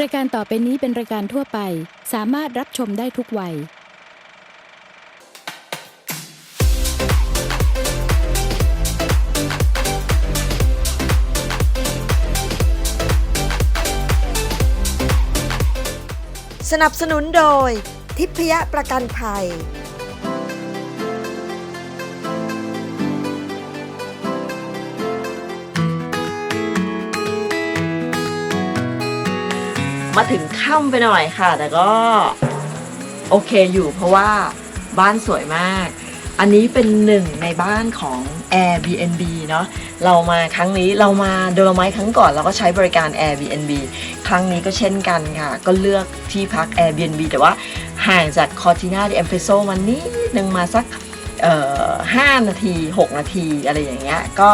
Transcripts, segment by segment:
รายการต่อไปนี้เป็นรายการทั่วไป สามารถรับชมได้ทุกวัย สนับสนุนโดย ทิพยประกันภัย มาถึงค่ำไปหน่อยค่ะ แต่ก็โอเคอยู่เพราะว่าบ้านสวยมาก อันนี้เป็นหนึ่งในบ้านของ Airbnb เนาะเรามาครั้งนี้เรามาโดโลไมท์ครั้งก่อนเราก็ใช้บริการ Airbnb ครั้งนี้ก็เช่นกันค่ะ ก็เลือกที่พัก Airbnb แต่ว่าห่างจาก Cortina d e a m p e s o มานิดนึงมาสักเอ่อ5นาที 6 นาทีอะไรอย่างเงี้ยก็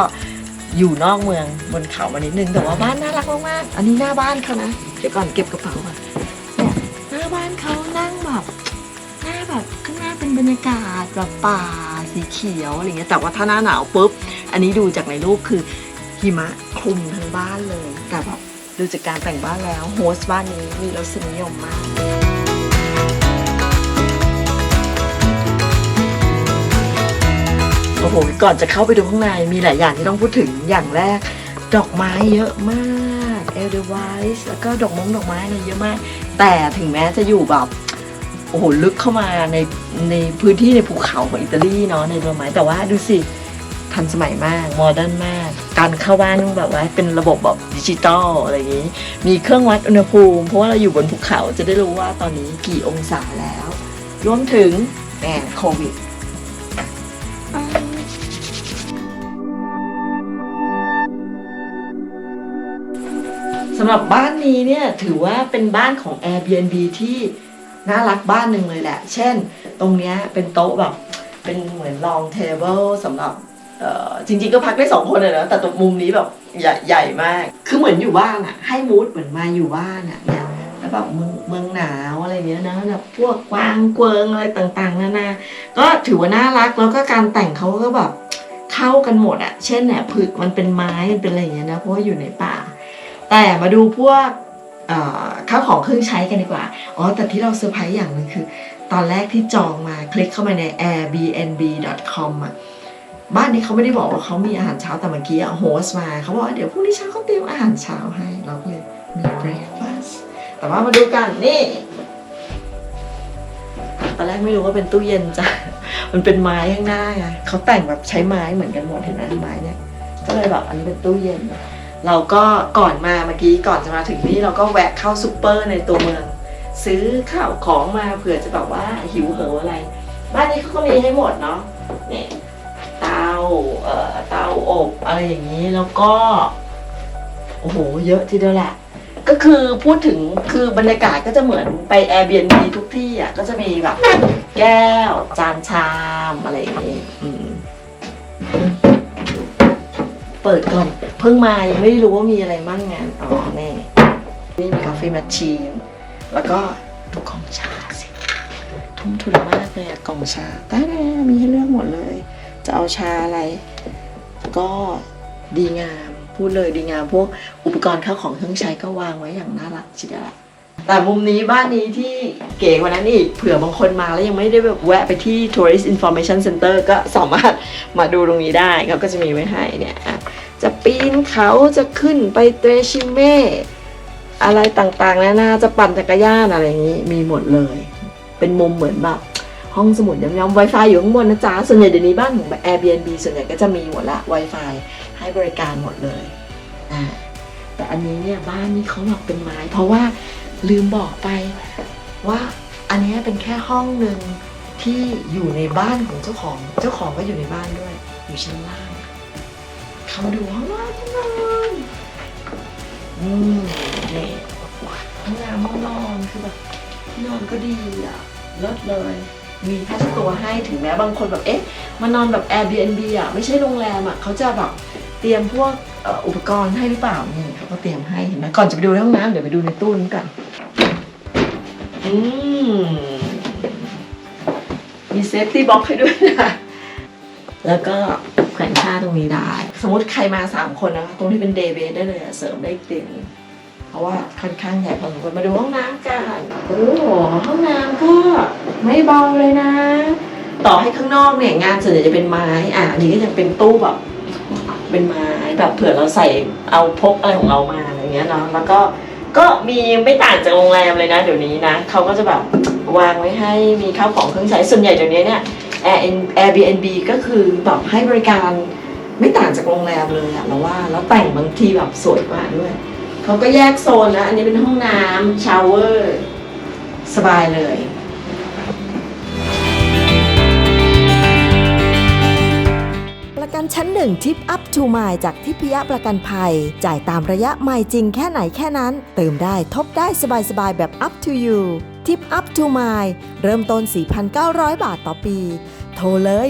อยู่นอกเมืองบนเขามานิดนึงแต่ว่าบ้านน่ารักมากๆอันนี้หน้าบ้านเขานะเดี๋ยวก่อนเก็บกระเป๋าก่อนเนี่ยหน้าบ้านเขานั่งแบบหน้าแบบข้างหน้าเป็นบรรยากาศแบบป่าสีเขียวอะไรเงี้ยแต่ว่าถ้าหน้าหนาวปุ๊บอันนี้ดูจากในรูปคือหิมะคลุมทั้งบ้านเลยแต่แบบดูจากการแต่งบ้านแล้วโฮสต์บ้านนี้มีรสนิยมมาก อ้โหก่อนจะเข้าไปดูข้างในมีหลายอย่างที่ต้องพูดถึงอย่างแรก ดอกไม้เยอะมากเอลเดไวส์แล้วก็ดอกมงดอกไม้เนี่ยเยอะมาก แต่ถึงแม้จะอยู่แบบโอ้โหลึกเข้ามาในในพื้นที่ในภูเขาของอิตาลีเนาะในดอกไม้แต่ว่าดูสิทันสมัยมากโมเดิร์นมาก การเข้าบ้านต้องแบบว่าเป็นระบบแบบดิจิตอลอะไรอย่างนี้ มีเครื่องวัดอุณหภูมิ เพราะว่าเราอยู่บนภูเขาจะได้รู้ว่าตอนนี้กี่องศาแล้ว รวมถึงแหมโควิด สำหรับบ้านนี้เนี่ยถือว่าเป็นบ้านของ Airbnb ที่น่ารักบ้านหนึ่งเลยแหละ เช่น ตรงเนี้ยเป็นโต๊ะแบบเป็นเหมือน long table สำหรับจริงๆก็พักได้สองคนเลยนะแต่ตรงมุมนี้แบบใหญ่ใหญ่มาก คือเหมือนอยู่บ้านอะให้มูดเหมือนมาอยู่บ้านอะเนี่ยแล้วแบบเมืองเมืองหนาวอะไรเงี้ยนะแบบพวกกวางเกวิงอะไรต่างๆนานาก็ถือว่าน่ารักแล้วก็การแต่งเขาก็แบบเข้ากันหมดอะเช่นเนี่ยผึกมันเป็นไม้มันเป็นอะไรเงี้ยนะเพราะว่าอยู่ในป่า แต่มาดูพวกข้าวของเครื่องใช้กันดีกว่า อ๋อ แต่ที่เราเซอร์ไพรส์อย่างหนึ่งคือ ตอนแรกที่จองมาคลิกเข้ามาใน airbnb.com อะบ้านนี้เขาไม่ได้บอกว่าเขามีอาหารเช้าแต่เมื่อกี้โฮสมาเขาบอกว่าเดี๋ยวพรุ่งนี้เช้าเขาเตรียมอาหารเช้าให้เราก็เลยมี breakfast แต่ว่ามาดูกันนี่ตอนแรกไม่รู้ว่าเป็นตู้เย็นจ้ะมันเป็นไม้ข้างหน้าไงเขาแต่งแบบใช้ไม้เหมือนกันหมดเห็นไหมไม้เนี่ยก็เลยแบบอันนี้เป็นตู้เย็น เราก็ก่อนมาเมื่อกี้ก่อนจะมาถึงนี่เราก็แวะเข้าซูเปอร์ในตัวเมือง ซื้อข้าวของมาเผื่อจะแบบว่าหิวเหออะไร บ้านนี้เขาก็มีให้หมดเนาะเนี่ยเตาเอ่อเตาอบอะไรอย่างนี้แล้วก็โอ้โหเยอะทีเดียวแหละก็คือพูดถึงคือบรรยากาศก็จะเหมือนไป Airbnb ทุกที่อะก็จะมีแบบ แก้ว จานชามอะไรอย่างนี้ เปิดก่อน เพิ่งมายังไม่รู้ว่ามีอะไรมั่งงานอ๋อแน่นี่มีกาแฟแมชชีนแล้วก็ดูกล่องชาสิทุ่มทุนมากเลยอะกล่องชาแต่แน่มีให้เลือกหมดเลย จะเอาชาอะไร ก็ดีงามพูดเลยดีงามพวกอุปกรณ์ข้าวของเครื่องใช้ก็วางไว้อย่างน่ารักทีเดียวละแต่มุมนี้บ้านนี้ที่เก๋กว่านั้นอีกเผื่อบางคนมาแล้วยังไม่ได้แบบแวะไปที่ Tourist Information Center ก็สามารถมาดูตรงนี้ได้เขาก็จะมีไว้ให้เนี่ยอะ จะปีนเขาจะขึ้นไปเตรชิเม่อะไรต่างๆนานาจะปั่นจักรยานอะไรอย่างนี้มีหมดเลย เป็นมุมเหมือนแบบห้องสมุดย้อมๆ Wi-Fi อยู่ข้างบนนะจ๊ะ ส่วนใหญ่เดี๋ยวนี้บ้านของ Airbnb ส่วนใหญ่ก็จะมีหมดละ Wi-Fi ให้บริการหมดเลยอ่าแต่อันนี้เนี่ยบ้านนี้เขาแบบเป็นไม้ เพราะว่าลืมบอกไปว่าอันนี้เป็นแค่ห้องหนึ่งที่อยู่ในบ้านของเจ้าของ เจ้าของก็อยู่ในบ้านด้วย อยู่ชั้นล่าง เข้ามาดูห้องนอนห้องนอนอืมนี่ห้องน้ำห้องนอนคือแบบที่นอนก็ดีอะเลิศเลย มีผ้าเช็ดตัวให้ถึงแม้บางคนแบบเอ๊ะมานอนแบบ Airbnb อะไม่ใช่โรงแรมอะเขาจะแบบเตรียมพวกเอ่ออุปกรณ์ให้หรือเปล่านี่เขาก็เตรียมให้เห็นไหมก่อนจะไปดูในห้องน้ำเดี๋ยวไปดูในตู้นี้ก่อนอืมมีเซฟตี้บ็อกให้ด้วยนะ แล้วก็แขวนผ้าตรงนี้ได้ สมมติใครมาสามคนนะคะตรงที่เป็นเดย์เบสได้เลยอะเสริมได้อีกเตียงหนึ่งราะว่าค่อนข้างใหญ่พอสมควรมาดูห้องน้ำกันโอ้โหห้องน้ำก็ไม่เบาเลยนะ ต่อให้ข้างนอกเนี่ยงานส่วนใหญ่จะเป็นไม้อะอันนี้ก็ยังเป็นตู้แบบเป็นไม้แบบเผื่อเราใส่เอาพกอะไรของเรามาอะไรเงี้ยเนาะแล้วก็ก็มีไม่ต่างจากโรงแรมเลยนะ เดี๋ยวนี้นะเขาก็จะแบบวางไว้ให้มีข้าวของเครื่องใช้ส่วนใหญ่เดี๋ยวนี้เนี่ย Airbnb ก็คือแบบให้บริการไม่ต่างจากโรงแรมเลยอะเราว่าแล้วแต่งบางทีแบบสวยกว่าด้วยเขาก็แยกโซนนะอันนี้เป็นห้องน้ำชาวเวอร์สบายเลยประกันชั้นหนึ่งทิปอัพทูม l e จากทิพยประกันภัย จ่ายตามระยะไมล์จริงแค่ไหนแค่นั้น เติมได้ทบได้สบายๆ แบบ up to you ทิปอัพทูม l e เริ่มต้น 4,900 บาทต่อปี โทรเลย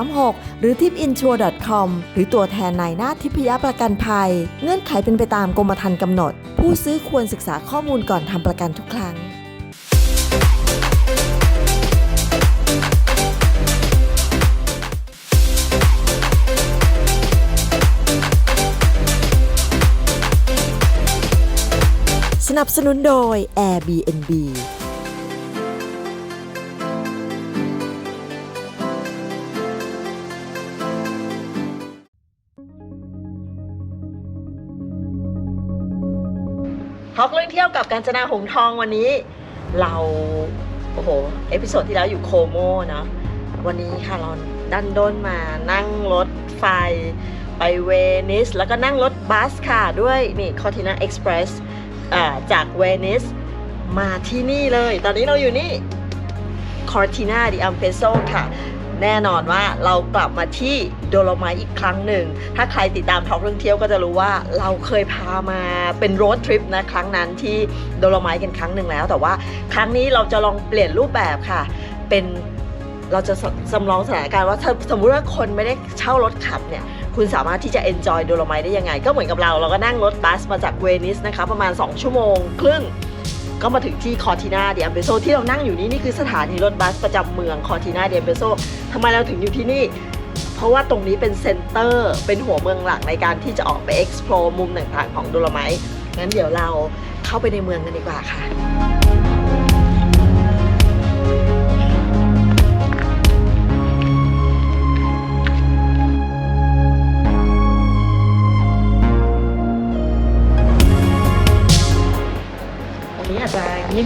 1736 หรือ tipinsure.com หรือตัวแทนนายหน้าทิพยประกันภัย เงื่อนไขเป็นไปตามกรมธรรม์กำหนด ผู้ซื้อควรศึกษาข้อมูลก่อนทำประกันทุกครั้งสนับสนุนโดย Airbnb กับการจนาหงทองวันนี้ เราโอ้โหเอพิโซดที่แล้วอยู่โคโมเนาะวันนี้ค่ะเราดันด้นมานั่งรถไฟไปเวนิส แล้วก็นั่งรถบัสค่ะด้วยนี่คอตินาเอ็กซ์เพรสจากเวนิสมาที่นี่เลย ตอนนี้เราอยู่นี่คอร์ตินาดิอัมเปโซค่ะ แน่นอนว่าเรากลับมาที่โดโลไมอีกครั้งหนึ่ง ถ้าใครติดตามท็อกเรื่องเที่ยวก็จะรู้ว่าเราเคยพามาเป็นโรดทริปนะครั้งนั้นที่โดโลไมกันครั้งหนึ่งแล้ว แต่ว่าครั้งนี้เราจะลองเปลี่ยนรูปแบบค่ะ เป็นเราจะจำลองสถานการณ์ว่าถ้าสมมติว่าคนไม่ได้เช่ารถขับเนี่ยคุณสามารถที่จะ enjoy โดโลไมได้ยังไง ก็เหมือนกับเราเราก็นั่งรถบัสมาจากเวนิสนะคะประมาณ 2 ชั่วโมงครึ่ง ก็มาถึงที่คอร์ตินาเดียมเปโซที่เรานั่งอยู่นี้นี่คือสถานีรถบัสประจำเมืองคอร์ตินาเดียมเปโซทำไมเราถึงอยู่ที่นี่ เพราะว่าตรงนี้เป็นเซ็นเตอร์ เป็นหัวเมืองหลักในการที่จะออกไป explore มุมต่างๆ ของโดโลไมต์งั้นเดี๋ยวเราเข้าไปในเมืองกันดีกว่าค่ะ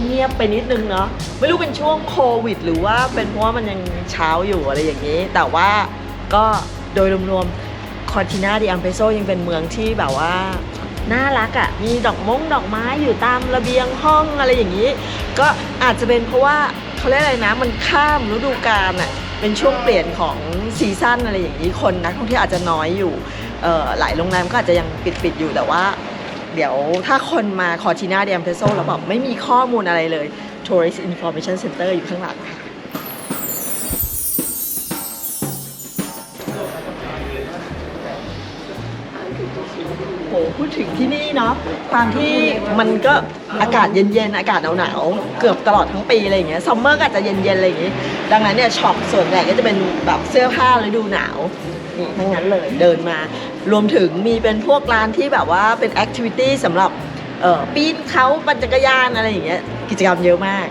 เงียบๆไปนิดนึงเนาะไม่รู้เป็นช่วงโควิด หรือว่าเป็นเพราะว่ามันยังเช้าอยู่อะไรอย่างนี้ แต่ว่าก็โดยรวมๆคอนตินาดิอัมเปโซยังเป็นเมืองที่แบบว่าน่ารักอะ่ะมีดอกมงดอกไม้อยู่ตามระเบียงห้องอะไรอย่างนี้ ก็อาจจะเป็นเพราะว่าเขาเรียกอะไรนะ มันข้ามฤดูกาลอะ่ะเป็นช่วงเปลี่ยนของซีซั่นอะไรอย่างนี้คนนักท่องเที่ยวอาจจะน้อยอยู่หลายโรงแรมก็อาจจะยังปิดๆอยู่แต่ว่า เดี๋ยวถ้าคนมาคอร์ตินาเดมเพโซแล้วแบบไม่มีข้อมูลอะไรเลย Tourist Information Center อยู่ข้างหลังค่ะ โหพูดถึงที่นี่เนาะความที่มันก็อากาศเย็นๆ อากาศหนาวๆ เกือบตลอดทั้งปีอะไรอย่างเงี้ยซัมเมอร์ก็อาจจะเย็นๆ อะไรอย่างงี้ ดังนั้นเนี่ยช็อปส่วนใหญ่ก็จะเป็นแบบเสื้อผ้าฤดูหนาวนี่ทั้งนั้นเลยเดินมา รวมถึงมีเป็นพวกร้านที่แบบว่าเป็นแอคทิวิตี้สำหรับปีนเขาปั่นจักรยานอะไรอย่างเงี้ยกิจกรรมเยอะมาก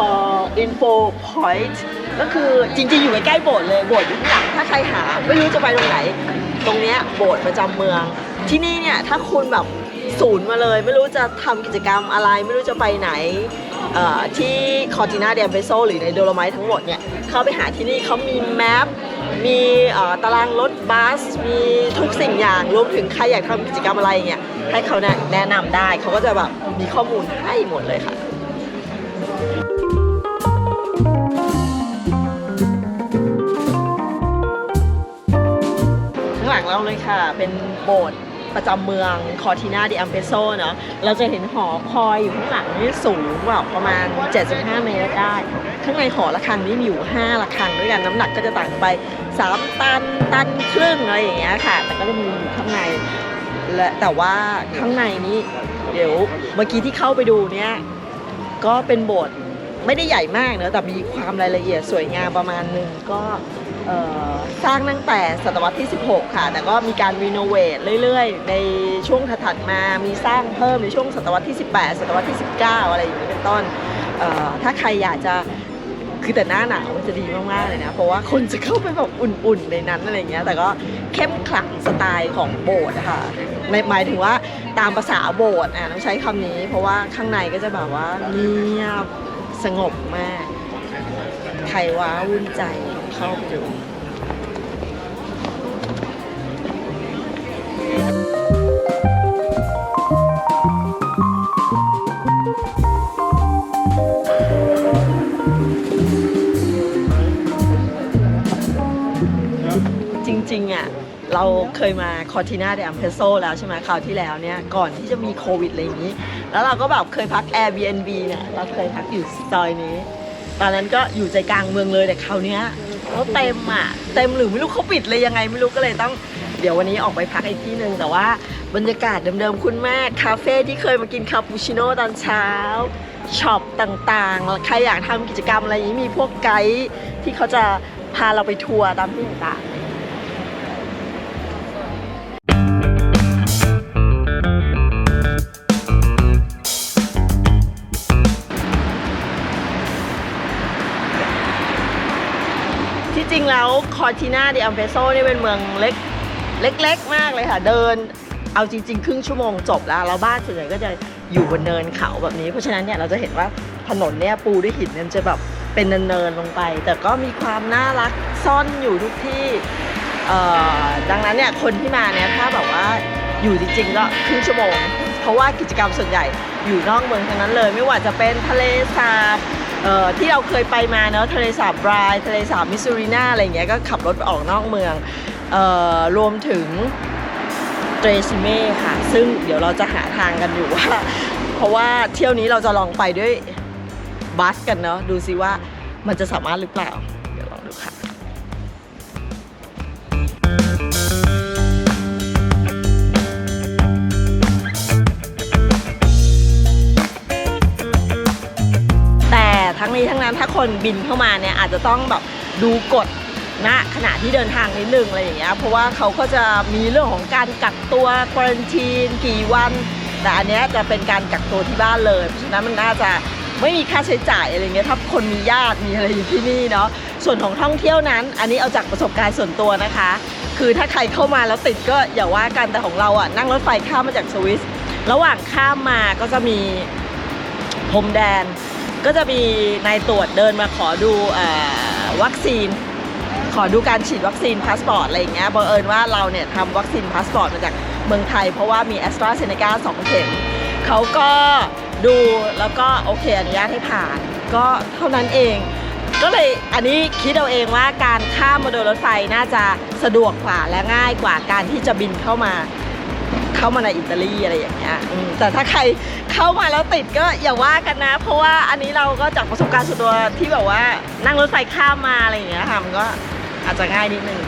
for info point ก็คือจริงๆ อยู่ใกล้ๆโบสถ์เลยโบสถ์อยู่ข้างหลังถ้าใครหา ไม่รู้จะไปตรงไหน ตรงเนี้ยโบสถ์ประจำเมือง ที่นี่เนี่ยถ้าคุณแบบศูนย์มาเลย ไม่รู้จะทำกิจกรรมอะไร ไม่รู้จะไปไหนเอ่อที่คอร์ตินาเดมเบโซหรือในโดโลไมท์ทั้งหมดเนี่ยเข้าไปหาที่นี่เขามีแมปมีเอ่อตารางรถบัส มีทุกสิ่งอย่างรวมถึงใครอยากทำกิจกรรมอะไรเงี้ยให้เขาแนะแนะนำได้เขาก็จะแบบมีข้อมูลให้หมดเลยค่ะ เราเลยค่ะ เป็นโบสถ์ประจำเมืองคอร์ตินาดิอัมเปโซเนาะเราจะเห็นหอคอยอยู่ข้างหลังนี่สูงแบบประมาณ 75 เมตรได้ ข้างในหอระฆังนี่มีอยู่ 5 ระฆังด้วยกันน้ำหนักก็จะต่างไป 3 ตันตันครึ่งอะไรอย่างเงี้ยค่ะ แต่ก็จะมีอยู่ข้างในและแต่ว่าข้างในนี้เดี๋ยวเมื่อกี้ที่เข้าไปดูเนี่ยก็เป็นโบสถ์ไม่ได้ใหญ่มากเนอะแต่มีความรายละเอียดสวยงามประมาณหนึ่งก็ สร้างตั้งแต่ศตวรรษที่ 16 ค่ะ แต่ก็มีการรีโนเวทเรื่อยๆ ในช่วงถัดมา มีสร้างเพิ่มในช่วงศตวรรษที่ 18 ศตวรรษที่ 19 อะไรอย่างนี้เป็นต้น ถ้าใครอยากจะคือแต่หน้าหนาวมันจะดีมากๆเลยนะ เพราะว่าคนจะเข้าไปแบบอุ่นๆในนั้นอะไรอย่างเงี้ย แต่ก็เข้มขลังสไตล์ของโบสถ์ค่ะในหมายถึงว่าตามภาษาโบสถ์อะต้องใช้คำนี้ เพราะว่าข้างในก็จะแบบว่าเงียบสงบมาก ใครว้าวุ่นใจ ข้าไปดูจริงๆอะเราเคยมาคอร์ติน่าเดอัมเพโซแล้วใช่ไหมคราวที่แล้วเนี่ย ก่อนที่จะมีโควิดอะไรอย่างนี้ แล้วเราก็แบบเคยพัก Airbnb เนี่ย เราเคยพักอยู่ซอยนี้ ตอนนั้นก็อยู่ใจกลางเมืองเลยแต่คราวเนี้ยเขาเต็มอะเต็มหรือไม่รู้เขาปิดเลยยังไงไม่รู้ก็เลยต้องเดี๋ยววันนี้ออกไปพักอีกที่หนึ่งแต่ว่าบรรยากาศเดิมๆคุณแม่คาเฟ่ที่เคยมากินคาปูชิโน่ตอนเช้าช็อปต่างๆ ใครอยากทำกิจกรรมอะไรอย่างนี้มีพวกไกด์ที่เขาจะพาเราไปทัวร์ตามที่ต่างๆ ที่จริงแล้วคอร์ติน่าดิอัมเปโซนี่เป็นเมืองเล็กเล็กๆมากเลยค่ะ เดินเอาจริง ๆ ครึ่งชั่วโมงจบแล้วแล้วบ้านส่วนใหญ่ก็จะอยู่บนเนินเขาแบบนี้ เพราะฉะนั้นเนี่ยเราจะเห็นว่าถนนเนี่ยปูด้วยหินมันจะแบบเป็นเนินๆลงไป แต่ก็มีความน่ารักซ่อนอยู่ทุกที่ดังนั้นเนี่ยคนที่มาเนี่ยถ้าแบบว่าอยู่จริงๆก็ครึ่งชั่วโมง เพราะว่ากิจกรรมส่วนใหญ่อยู่นอกเมืองทั้งนั้นเลย ไม่ว่าจะเป็นทะเลสาบ ที่เราเคยไปมาเนอะทะเลสาบบรายทะเลสาบมิสซูรินาอะไรเงี้ยก็ขับรถออกนอกเมืองออรวมถึงเตรซิเม่ค่ะ ซึ่งเดี๋ยวเราจะหาทางกันอยู่ว่า เพราะว่าเที่ยวนี้เราจะลองไปด้วยบัสกันเนาะดูซิว่ามันจะสามารถหรือเปล่า เดี๋ยวลองดูค่ะ นี้ทั้งนั้นถ้าคนบินเข้ามาเนี่ยอาจจะต้องแบบดูกฎณขณะที่เดินทางนิดนึงอะไรอย่างเงี้ยเพราะว่าเขาก็จะมีเรื่องของการกักตัวควอนตีนกี่วัน แต่อันเนี้ยจะเป็นการกักตัวที่บ้านเลยเพราะฉะนั้นมันน่าจะไม่มีค่าใช้จ่ายอะไรเงี้ยถ้าคนมีญาติมีอะไรอยู่ที่นี่เนาะส่วนของท่องเที่ยวนั้น อันนี้เอาจากประสบการณ์ส่วนตัวนะคะ คือถ้าใครเข้ามาแล้วติดก็อย่าว่ากันแต่ของเราอะนั่งรถไฟข้ามมาจากสวิส ระหว่างข้ามมาก็จะมีพรมแดน ก็จะมีนายตรวจเดินมาขอดูอวัคซีน ขอดูการฉีดวัคซีนพาสปอร์ตอะไรอย่างเงี้ยบังเอิญว่าเราเนี่ยทำวัคซีนพาสปอร์ตมาจากเมืองไทย เพราะว่ามีแอสตราเซเนกาสองเข็มเขาก็ดูแล้วก็โอเคอนุญาตให้ผ่าน ก็เท่านั้นเอง ก็เลยอันนี้คิดเอาเองว่าการข้ามมาโดยรถไฟน่าจะสะดวกกว่าและง่ายกว่าการที่จะบินเข้ามา เข้ามาในอิตาลีอะไรอย่างเงี้ยแต่ถ้าใครเข้ามาแล้วติดก็อย่าว่ากันนะ เพราะว่าอันนี้เราก็จากประสบการณ์ส่วนตัวที่แบบว่านั่งรถไฟข้ามมาอะไรอย่างเงี้ยค่ะมันก็อาจจะง่ายนิดนึง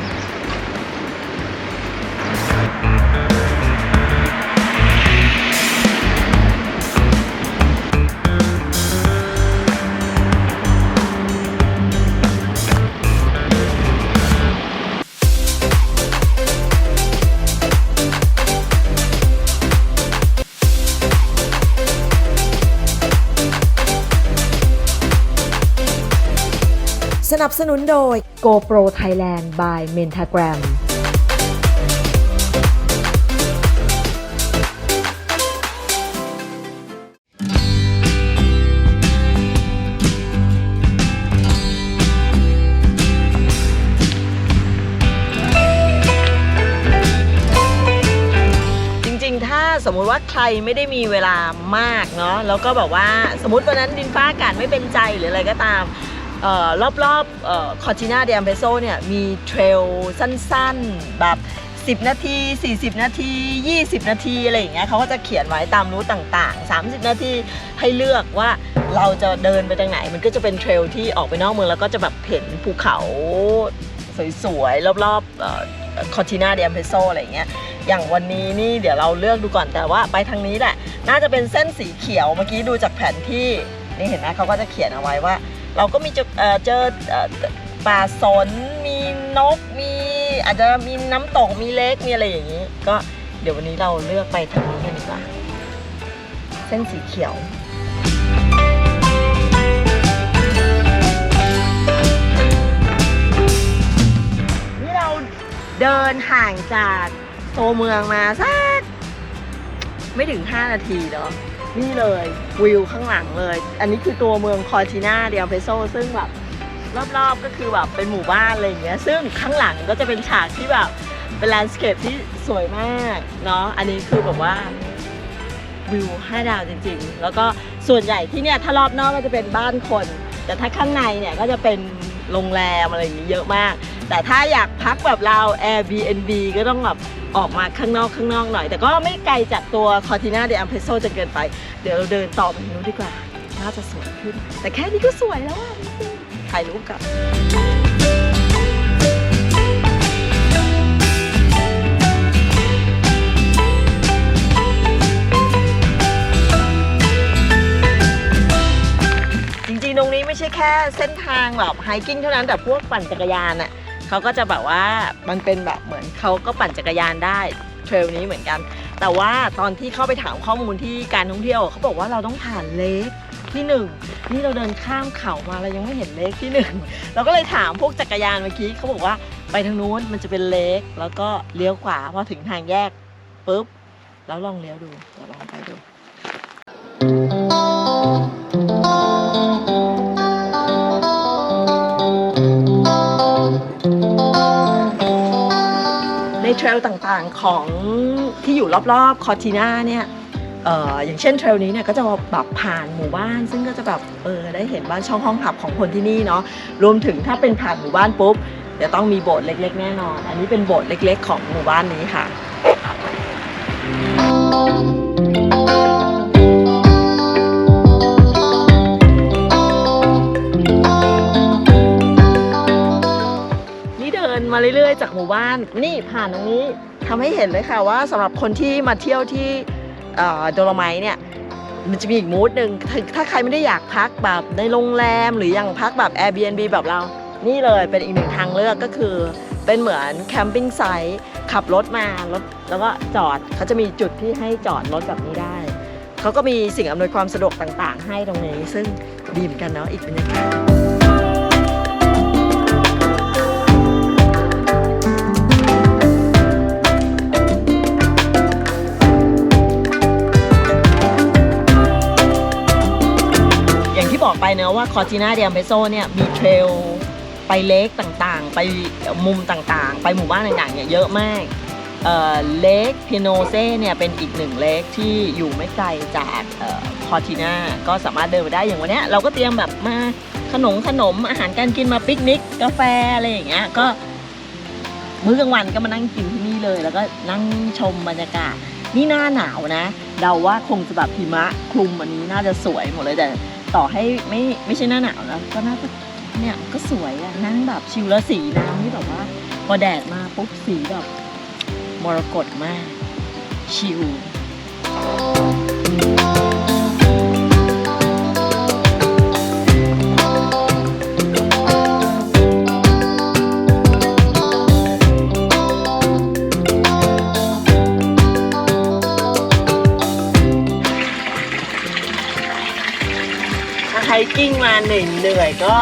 นับสนุนโดย GoPro Thailand by Mentagram จริงๆ ถ้าสมมุติว่าใครไม่ได้มีเวลามากเนาะ แล้วก็แบบว่าสมมติวันนั้นดินฟ้าอากาศไม่เป็นใจหรืออะไรก็ตาม เออรอบคอร์ตินาเดอัมเบโซเนี่ยมีเทรลสั้นๆ แบบ 10 นาที 40 นาที 20 นาทีอะไรอย่างเงี้ยเขาก็จะเขียนไว้ตามรูทต่างๆ 30 นาทีให้เลือกว่าเราจะเดินไปทางไหน มันก็จะเป็นเทรลที่ออกไปนอกเมืองแล้วก็จะแบบเห็นภูเขาสวยๆ รอบๆคอร์ตินาเดอัมเพโซอะไรอย่างเงี้ยอย่างวันนี้นี่เดี๋ยวเราเลือกดูก่อนแต่ว่าไปทางนี้แหละ น่าจะเป็นเส้นสีเขียวเมื่อกี้ดูจากแผนที่นี่เห็นไหมเขาก็จะเขียนเอาไว้ว่า เราก็มีเจอเจอป่าสนมีนกมีอาจจะมีน้ำตกมีเลคมีอะไรอย่างนี้ ก็เดี๋ยววันนี้เราเลือกไปทางนี้กันดีกว่า เส้นสีเขียวนี่เราเดินห่างจากตัวเมืองมาสักไม่ถึง 5 นาทีเนาะ นี่เลยวิวข้างหลังเลย อันนี้คือตัวเมืองคอร์ติน่าเดียเพโซซึ่งแบบรอบๆก็คือแบบเป็นหมู่บ้านอะไรอย่างเงี้ย ซึ่งข้างหลังก็จะเป็นฉากที่แบบเป็นแลนด์สเคปที่สวยมากเนาะ อันนี้คือแบบว่าวิว5ดาวจริง ๆ แล้วก็ส่วนใหญ่ที่เนี่ยถ้ารอบนอกก็จะเป็นบ้านคน แต่ถ้าข้างในเนี่ยก็จะเป็นโรงแรมอะไรอย่างนี้ยเยอะมาก แต่ถ้าอยากพักแบบเรา Airbnb ก็ต้องแบบออกมาข้างนอกข้างนอกหน่อย แต่ก็ไม่ไกลจากตัวคอ r ติน่าเดอัมเพโซจนเกินไป เดี๋ยวเราเดินต่อไปนู้นดีกว่า น่าจะสวยขึ้น แต่แค่นี้ก็สวยแล้วอะจริงถ่ายรูปกับจริงๆ ตรงนี้ไม่ใช่แค่เส้นทางแบบไฮกิ้งเท่านั้นแต่พวกปั่นจักรยานอะ เขาก็จะแบบว่ามันเป็นแบบเหมือนเขาก็ปั่นจักรยานได้เทรลนี้เหมือนกัน แต่ว่าตอนที่เข้าไปถามข้อมูลที่การท่องเที่ยวเขาบอกว่าเราต้องผ่านเลคที่หนึ่งนี่เราเดินข้ามเขามาเรายังไม่เห็นเลคที่หนึ่งเราก็เลยถามพวกจักรยานเมื่อกี้เขาบอกว่าไปทางนู้นมันจะเป็นเลคแล้วก็เลี้ยวขวาพอถึงทางแยกปุ๊บแล้วลองเลี้ยวดูเดี๋ยวลองไปดูใน เทรลต่างๆของที่อยู่รอบๆคอร์ติน่าเนี่ยเอออย่างเช่นเทรลนี้เนี่ยก็จะแบบผ่านหมู่บ้าน ซึ่งก็จะแบบเออได้เห็นบ้านช่องห้องผับของคนที่นี่เนาะรวมถึงถ้าเป็นผ่านหมู่บ้านปุ๊บเดี๋ยวต้องมีโบสถ์เล็ก ๆ แน่นอน อันนี้เป็นโบสถ์เล็ก ๆ ของหมู่บ้านนี้ค่ะ มาเรื่อยๆ จากหมู่บ้าน นี่ผ่านตรงนี้ทำให้เห็นเลยค่ะว่าสำหรับคนที่มาเที่ยวที่โดโลไมเนี่ยมันจะมีอีกมูดหนึ่งถ้าถ้าใครไม่ได้อยากพักแบบในโรงแรม หรืออย่างพักแบบ Airbnb แบบเรา นี่เลยเป็นอีกหนึ่งทางเลือกก็คือเป็นเหมือนแคมปิ้งไซต์ขับรถมารถแล้วก็จอดเขาจะมีจุดที่ให้จอดรถแบบนี้ได้ เขาก็มีสิ่งอำนวยความสะดวกต่างๆ ให้ตรงนี้ ซึ่งดีเหมือนกันเนาะอีกบรรยากาศ ไปเนอะว่าคอร์ติน่าเดียมเบโซเนี่ยมีเทรลไปเลคต่างๆ ไปมุมต่างๆ ไปหมู่บ้านต่างๆเนี่ยเยอะมากเลคพิโนเซ่เนี่ยเป็นอีกหนึ่งเลคที่อยู่ไม่ไกลจากคอร์ติน่าก็สามารถเดินไปได้อย่างวันนี้เราก็เตรียมแบบมาขนมขนมอาหารการกินมาปิกนิกกาแฟอะไรอย่างเงี้ยก็มื้อกลางวันก็มานั่งกินที่นี่เลย แล้วก็นั่งชมบรรยากาศ นี่หน้าหนาวนะ เดาว่าคงจะแบบหิมะคลุมอันนี้น่าจะสวยหมดเลยแต่ ต่อให้ไม่ไม่ใช่หน้าหนาวแล้วก็น่าจะเนี่ยก็สวยอะนั่งแบบชิลแล้วสีน้ำนี่แบบว่า พอแดดมาปุ๊บสีแบบมรกตมาก ชิล วิ่งมาเหนื่อยเหนื่อยก็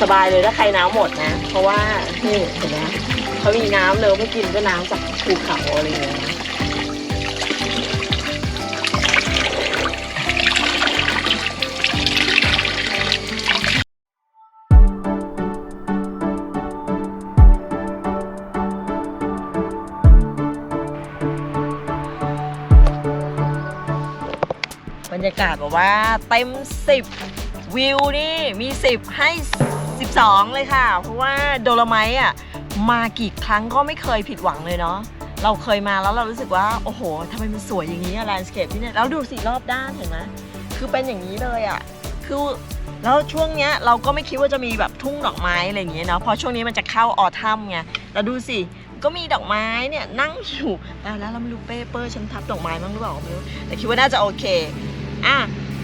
สบายเลยถ้าใครน้ำหมดนะ เพราะว่านี่เห็นไหมเขามีน้ำเลยไม่กินก็น้ำจากภูเขาอะไรอย่างเงี้ย กาศแบบว่าเต็ม 10 วิวนี่มี 10 ให้ 12 เลยค่ะ เพราะว่าโดลไมอะมากี่ครั้งก็ไม่เคยผิดหวังเลยเนาะเราเคยมาแล้วเรารู้สึกว่า โอ้โหทำไมมันสวยอย่างนี้อะแลนด์สเคปที่เนี่ยแล้วดูสิรอบด้านเห็นไหมคือเป็นอย่างนี้เลยอะคือแล้วช่วงเนี้ยเราก็ไม่คิดว่าจะมีแบบทุ่งดอกไม้อะไรอย่างเงี้ยเนาะเพราะช่วงนี้มันจะเข้าออทัมไงแล้วดูสิก็มีดอกไม้เนี่ยนั่งอยู่แต่แล้วเราไม่รู้เป้เปอร์ฉันทับดอกไม้บ้างหรือเปล่าไม่รู้แต่คิดว่าน่าจะโอเค อะ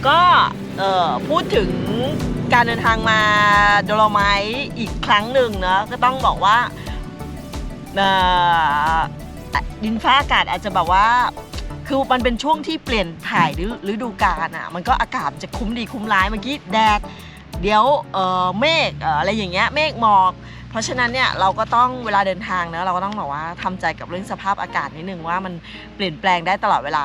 ก็เอ่อพูดถึงการเดินทางมาโดโลไมท์อีกครั้งหนึ่งเนะก็ต้องบอกว่าเอ่อดินฟ้าอากาศอาจจะแบบว่าคือมันเป็นช่วงที่เปลี่ยนถ่ายฤฤดูกาลอะมันก็อากาศจะคุ้มดีคุ้มร้ายเมื่อกี้แดดเดี๋ยวเอ่อเมฆอออะไรอย่างเงี้ยเมฆหมอก เพราะฉะนั้นเนี่ยเราก็ต้องเวลาเดินทางเนะเราก็ต้องบอกว่าทำใจกับเรื่องสภาพอากาศนิดนึงว่ามันเปลี่ยนแปลงได้ตลอดเวลา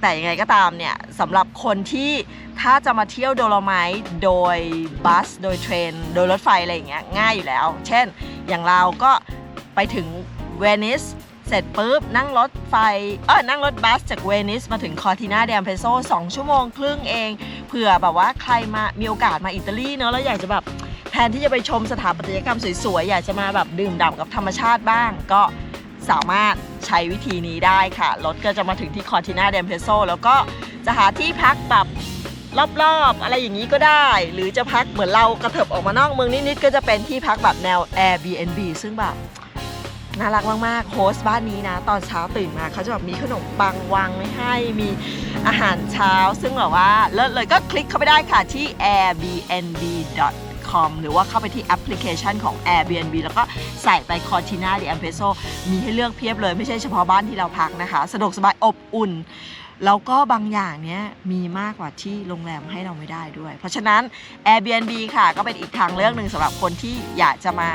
แต่ยังไงก็ตามเนี่ยสำหรับคนที่ถ้าจะมาเที่ยวโดโลไมท์โดยบัส โดยเทรน โดยรถไฟอะไรอย่างเงี้ยง่ายอยู่แล้ว เช่น อย่างเราก็ไปถึงเวนิสเสร็จปุ๊บนั่งรถไฟเออนั่งรถบัสจากเวนิสมาถึงคอร์ตินาเดมเพโซ2ชั่วโมงครึ่งเองเผื่อแบบว่าใครมามีโอกาสมาอิตาลีเนอะแล้วอยากจะแบบแทนที่จะไปชมสถาปัตยกรรมสวยๆ อยากจะมาแบบดื่มด่ำกับธรรมชาติบ้าง ก็สามารถ ใช้วิธีนี้ได้ค่ะ รถก็จะมาถึงที่คอร์ตินาเดมเพโซแล้วก็จะหาที่พักแบบรอบๆ อะไรอย่างนี้ก็ได้ หรือจะพักเหมือนเรากระเถิบออกมานอกเมืองนิดๆ ก็จะเป็นที่พักแบบแนว Airbnb ซึ่งแบบน่ารักมากๆ โฮสต์บ้านนี้นะ ตอนเช้าตื่นมาเขาจะแบบมีขนมปังวางไว้ให้ มีอาหารเช้า ซึ่งแบบว่าเลิศเลยก็คลิกเข้าไปได้ค่ะที่ airbnb. Com หรือว่าเข้าไปที่แอปพลิเคชันของ Airbnb แล้วก็ใส่ไป Cortina di Ampezzo มีให้เลือกเพียบเลยไม่ใช่เฉพาะบ้านที่เราพักนะคะ สะดวกสบายอบอุ่น แล้วก็บางอย่างเนี้ยมีมากกว่าที่โรงแรมให้เราไม่ได้ด้วย เพราะฉะนั้น Airbnb ค่ะก็เป็นอีกทางเลือกหนึ่งสำหรับคนที่อยากจะมา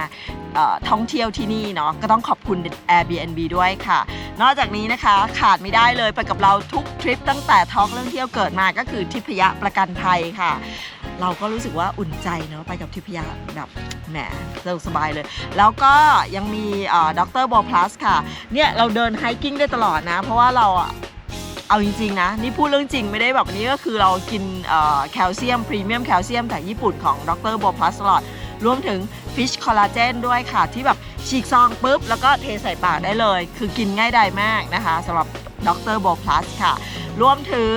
ท่องเที่ยวที่นี่เนาะก็ต้องขอบคุณ Airbnb ด้วยค่ะ นอกจากนี้นะคะขาดไม่ได้เลยไปกับเราทุกทริปตั้งแต่ท้องเรื่องเที่ยวเกิดมาก็คือทิพยะประกันภัยค่ะ เราก็รู้สึกว่าอุ่นใจเนาะไปกับทิพยะแบบแหมสะดวกสบายเลย แล้วก็ยังมีด็อกเตอร์บอพลัสค่ะ เนี่ยเราเดินไฮกิ้งได้ตลอดนะ เพราะว่าเราอะเอาจริงๆนะ นี่พูดเรื่องจริงไม่ได้แบบนี้ก็คือเรากินแคลเซียม พรีเมียมแคลเซียมจากญี่ปุ่นของด็อกเตอร์บอพลัสตลอดรวมถึงฟิชคอลลาเจนด้วยค่ะ ที่แบบฉีกซองปุ๊บ แล้วก็เทใส่ปากได้เลย คือกินง่ายดายมากนะคะสำหรับดรบอพลัสค่ะ รวมถึง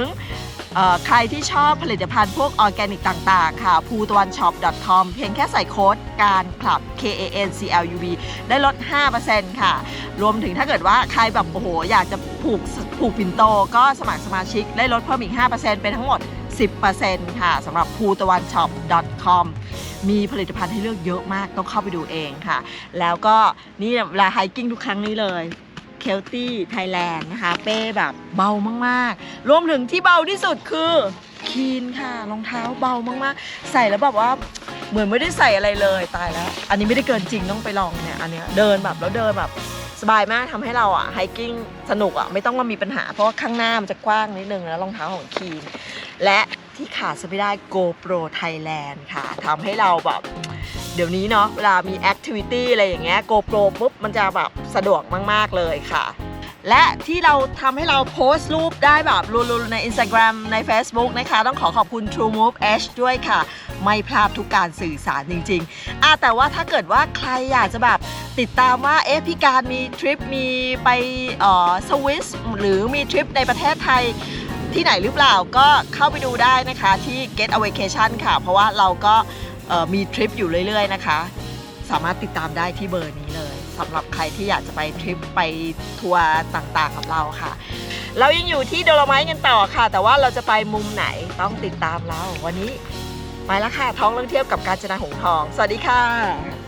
เอ่อใครที่ชอบผลิตภัณฑ์พวกออร์แกนิกต่างๆ ค่ะ p u t w a n s h o p c o m เพียงแค่ใส่โค้ดการคลับ K A N C L U B ได้ลด 5%ค่ะ รวมถึงถ้าเกิดว่าใครแบบโอ้โห อยากจะผูกผูกปิ่นโต ก็สมัครสมาชิกได้ลดเพิ่มอีก 5%เป็นทั้งหมด 10%ค่ะสำหรับ p u t w a n s h o p c o m มีผลิตภัณฑ์ให้เลือกเยอะมากต้องเข้าไปดูเองค่ะ แล้วก็นี่เวลาไฮกิ้งทุกครั้งนี้เลย เคลตี้ไทยแลนด์นะคะ เป้แบบเบามากๆ รวมถึงที่เบาที่สุดคือคีนค่ะรองเท้าเบามากๆ ใส่แล้วแบบว่าเหมือนไม่ได้ใส่อะไรเลยตายแล้ว อันนี้ไม่ได้เกินจริงต้องไปลองเนี่ยอันเนี้ยเดินแบบแล้วเดินแบบสบายมากทำให้เราอะไฮกิ้งสนุกอะไม่ต้องมามีปัญหา เพราะว่าข้างหน้ามันจะกว้างนิดนึงแล้วรองเท้าของคีนและที่ขาดจะไม่ได้ GoPro Thailand ค่ะทำให้เราแบบ เดี๋ยวนี้เนาะเวลามีแอคทิวิตี้อะไรอย่างเงี้ย GoPro ปุ๊บมันจะแบบสะดวกมากๆเลยค่ะ และที่เราทำให้เราโพสต์รูปได้แบบรัวๆใน Instagram ใน Facebook นะคะ ต้องขอขอบคุณ TrueMove Edge ด้วยค่ะ ไม่พลาดทุกการสื่อสารจริงๆอะแต่ว่าถ้าเกิดว่าใครอยากจะแบบติดตามว่าเอ๊ะพี่การมีทริปมีไปเอ่อสวิสหรือมีทริปในประเทศไทยที่ไหนหรือเปล่าก็เข้าไปดูได้นะคะที่ Get a Vacation ค่ะ เพราะว่าเราก็ มีทริปอยู่เรื่อยๆนะคะ สามารถติดตามได้ที่เบอร์นี้เลยสำหรับใครที่อยากจะไปทริปไปทัวร์ต่างๆกับเราค่ะ เรายังอยู่ที่โดโลไมท์กันต่อค่ะ แต่ว่าเราจะไปมุมไหนต้องติดตามเรา วันนี้ไปแล้วค่ะท้องเรื่องเที่ยวกับการจนาหงทอง สวัสดีค่ะ